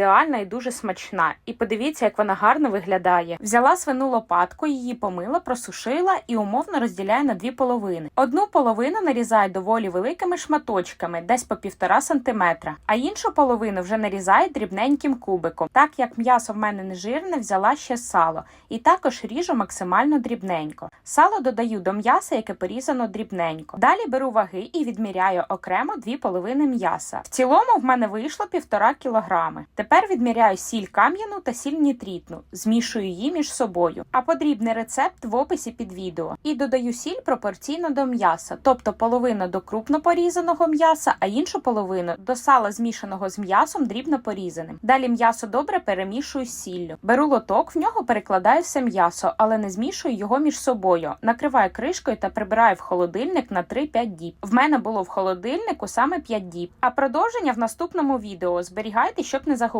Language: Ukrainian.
ідеальна і дуже смачна. І подивіться, як вона гарно виглядає. Взяла свину лопатку, її помила, просушила і умовно розділяю на дві половини. Одну половину нарізаю доволі великими шматочками, десь по півтора сантиметра, а іншу половину вже нарізаю дрібненьким кубиком. Так як м'ясо в мене не жирне, взяла ще сало і також ріжу максимально дрібненько. Сало додаю до м'яса, яке порізано дрібненько. Далі беру ваги і відміряю окремо дві половини м'яса. В цілому в мене вийшло півтора кілограми. Тепер відміряю сіль кам'яну та сіль нітритну, змішую її між собою. А подрібний рецепт в описі під відео. І додаю сіль пропорційно до м'яса, тобто половину до крупно порізаного м'яса, а іншу половину до сала змішаного з м'ясом дрібно порізаним. Далі м'ясо добре перемішую з сіллю. Беру лоток, в нього перекладаю все м'ясо, але не змішую його між собою. Накриваю кришкою та прибираю в холодильник на 3-5 діб. В мене було в холодильнику саме 5 діб. А продовження в наступному відео зберігайте, щоб не загубити.